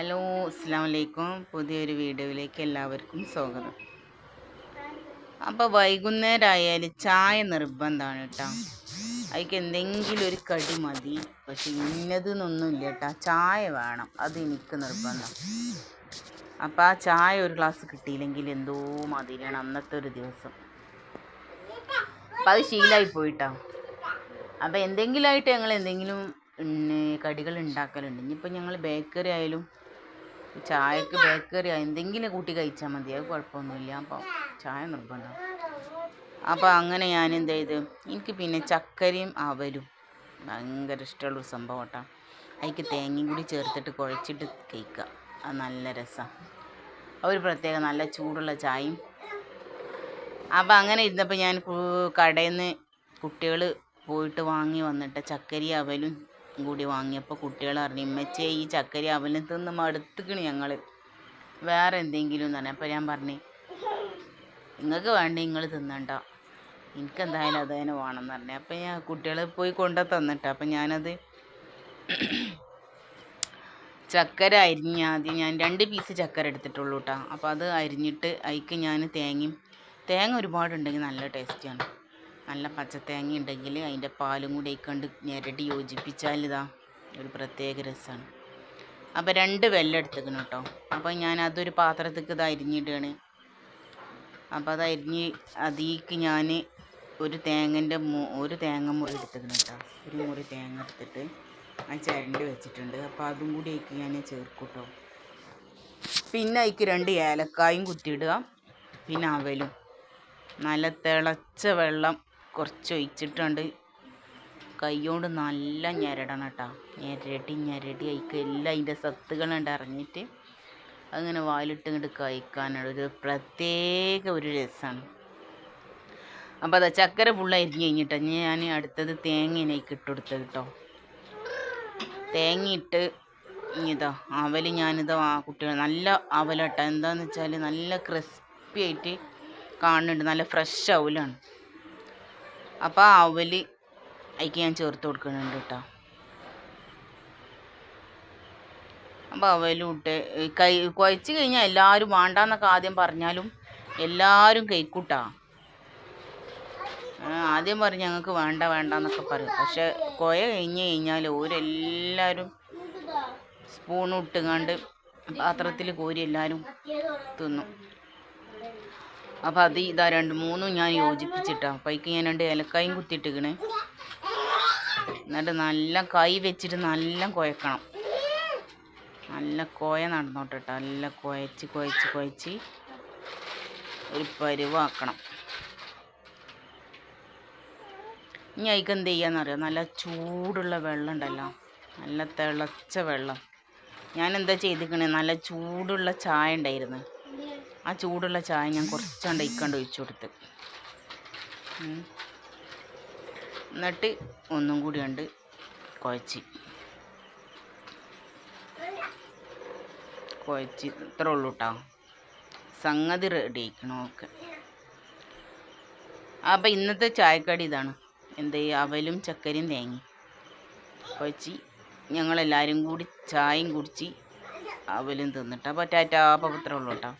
Hello അസ്സാം വലൈക്കും പുതിയൊരു വീഡിയോയിലേക്ക് എല്ലാവർക്കും സ്വാഗതം. അപ്പോൾ വൈകുന്നേരം ആയാൽ ചായ നിർബന്ധമാണ് കേട്ടോ അതിക്ക് എന്തെങ്കിലും ഒരു കടി മതി. പക്ഷെ ഇന്നതെന്നൊന്നുമില്ല കേട്ടോ ചായ വേണം. അത് എനിക്ക് നിർബന്ധം. അപ്പോൾ ആ ചായ ഒരു ഗ്ലാസ് കിട്ടിയില്ലെങ്കിൽ എന്തോ മതിയാണ് അന്നത്തെ ഒരു ദിവസം. അപ്പം അത് ശീലമായി പോയിട്ടോ. അപ്പോൾ എന്തെങ്കിലുമായിട്ട് ഞങ്ങൾ എന്തെങ്കിലും കടികൾ ഉണ്ടാക്കലുണ്ട്. ഇനിയിപ്പോൾ ഞങ്ങൾ ബേക്കറി ആയാലും ചായക്ക് ബേക്കറി എന്തെങ്കിലും കൂട്ടി കഴിച്ചാൽ മതി. അത് കുഴപ്പമൊന്നുമില്ല. അപ്പോൾ ചായ നിർബന്ധം. അപ്പോൾ അങ്ങനെ ഞാൻ എന്ത് ചെയ്ത്? എനിക്ക് പിന്നെ ചക്കരയും അവരും ഭയങ്കര ഇഷ്ടമുള്ളൊരു സംഭവം കേട്ടോ. അതിക്ക് തേങ്ങയും കൂടി ചേർത്തിട്ട് കുഴച്ചിട്ട് കഴിക്കുക. അത് നല്ല രസമാണ് ഒരു പ്രത്യേക നല്ല ചൂടുള്ള ചായയും. അപ്പോൾ അങ്ങനെ ഇരുന്നപ്പോൾ ഞാൻ കടയിൽ നിന്ന് കുട്ടികൾ പോയിട്ട് വാങ്ങി വന്നിട്ട് ചക്കരി അവലും കൂടി വാങ്ങിയപ്പോൾ കുട്ടികൾ പറഞ്ഞു ഇമ്മച്ചേ ഈ ചക്കരി അവലും തിന്ന് മടുത്തുക്കണ് ഞങ്ങൾ വേറെ എന്തെങ്കിലും പറഞ്ഞു അപ്പോൾ ഞാൻ പറഞ്ഞു നിങ്ങൾക്ക് വേണ്ട നിങ്ങൾ തിന്നണ്ട? എനിക്കെന്തായാലും അത് തന്നെ വേണമെന്ന് പറഞ്ഞു. അപ്പം ഞാൻ കുട്ടികൾ പോയി കൊണ്ടു തന്നിട്ട് അപ്പം ഞാനത് ചക്കര അരിഞ്ഞ് ആദ്യം ഞാൻ രണ്ട് പീസ് ചക്കര എടുത്തിട്ടുള്ളൂ കേട്ടോ അപ്പോൾ അത് അരിഞ്ഞിട്ട് അതിക്ക് ഞാൻ തേങ്ങയും തേങ്ങ ഒരുപാടുണ്ടെങ്കിൽ നല്ല ടേസ്റ്റിയാണ് നല്ല പച്ചത്തേങ്ങ ഉണ്ടെങ്കിൽ അതിന്റെ പാലും കൂടി കണ്ട് ഞെരടി യോജിപ്പിച്ചാൽ ഇതാ ഒരു പ്രത്യേക രസമാണ് അപ്പോൾ രണ്ട് വെല്ലെടുത്തേക്കണം കേട്ടോ. അപ്പോൾ ഞാൻ അതൊരു പാത്രത്തേക്ക് ഇത് അരിഞ്ഞിടുകയാണ്. അപ്പോൾ അത് അരിഞ്ഞ് അതിക്ക് ഞാൻ ഒരു തേങ്ങന്റെ ഒരു തേങ്ങ മുറി എടുത്തേക്കണം കേട്ടോ. ഒരു മുറി തേങ്ങ എടുത്തിട്ട് ആ ചരണ്ടി വെച്ചിട്ടുണ്ട്. അപ്പോൾ അതും കൂടി അതിക്ക് ഞാൻ ചേർക്കും കേട്ടോ. പിന്നെ അതിക്ക് രണ്ട് ഏലക്കായും കുത്തിയിടുക. പിന്നെ അവലും. നല്ല തിളച്ച വെള്ളം കുറച്ച് ഒഴിച്ചിട്ടുണ്ട് കൈകൊണ്ട് നല്ല ഞെരടണം കേട്ടോ. ഞെരടി ഞെരടി അതിക്ക് എല്ലാം അതിന്റെ സത്തുകളുണ്ട് ഇറങ്ങിയിട്ട് അങ്ങനെ വായിലിട്ട് ഇങ്ങോട്ട് കഴിക്കാനുള്ള ഒരു പ്രത്യേക ഒരു രസമാണ് അപ്പോൾ അതാ ചക്കര ഫുള്ള് അരിഞ്ഞ് കഴിഞ്ഞിട്ടോ. ഞാൻ അടുത്തത് തേങ്ങയിലേക്ക് ഇട്ട് കൊടുത്തത് കേട്ടോ തേങ്ങയിട്ട് ഇതാ അവൽ ഞാനിത് ആ കുട്ടികൾ നല്ല അവലട്ടോ. എന്താണെന്ന് വെച്ചാൽ നല്ല ക്രിസ്പി ആയിട്ട് കാണുന്നുണ്ട്. നല്ല ഫ്രഷ് അവലാണ്. അപ്പോൾ അവൽ അതിക്ക് ഞാൻ ചേർത്ത് കൊടുക്കുന്നുണ്ട് കേട്ടോ. അപ്പോൾ അവലും ഇട്ട് കൈ കുഴച്ച് കഴിഞ്ഞാൽ എല്ലാവരും വേണ്ടാന്നൊക്കെ ആദ്യം പറഞ്ഞാലും എല്ലാവരും കഴിക്കൂട്ടാ. ആദ്യം പറഞ്ഞ് ഞങ്ങൾക്ക് വേണ്ട വേണ്ട എന്നൊക്കെ പറയും. പക്ഷെ കുഴ കഴിഞ്ഞ് കഴിഞ്ഞാൽ ഓരെല്ലാവരും സ്പൂൺ ഇട്ടുങ്ങാണ്ട് പാത്രത്തിൽ കോരി എല്ലാവരും തിന്നും. അപ്പോൾ അത് ഇതാ രണ്ട് മൂന്നും ഞാൻ യോജിപ്പിച്ചിട്ടാണ് അപ്പം അതിക്ക് ഞാൻ രണ്ട് ഏലക്കായും കുത്തിയിട്ടിക്കണേ എന്നിട്ട് നല്ല കൈ വെച്ചിട്ട് നല്ല കുഴക്കണം. നല്ല കുഴ നടന്നോട്ടെ കേട്ടോ നല്ല കുഴച്ച് കുഴച്ച് കുഴച്ച് ഒരു പരുവാക്കണം. ഇനി അതിക്ക് എന്ത് ചെയ്യാന്നറിയാം? നല്ല ചൂടുള്ള വെള്ളം ഉണ്ടല്ലോ. നല്ല തിളച്ച വെള്ളം. ഞാൻ എന്താ ചെയ്തിരിക്കണേ നല്ല ചൂടുള്ള ചായ ഉണ്ടായിരുന്നു. ആ ചൂടുള്ള ചായ ഞാൻ കുറച്ചാണ്ട് ഇക്കണ്ട് ഒഴിച്ചു കൊടുത്ത്. എന്നിട്ട് ഒന്നും കൂടി ഉണ്ട് കുഴച്ച്. കുഴച്ച്. ഇത്ര ഉള്ളൂ കേട്ടോ സംഗതി റെഡി ആയിക്കണം ഓക്കെ. അപ്പം ഇന്നത്തെ ചായക്കടി ഇതാണ്. എന്ത്? അവലും ചക്കരയും തേങ്ങയും. കുഴച്ച് ഞങ്ങളെല്ലാവരും കൂടി ചായയും കുടിച്ച് അവലും തിന്നിട്ട്. അപ്പോൾ ടാറ്റാ അപ്പം ഇത്ര ഉള്ളൂ കേട്ടോ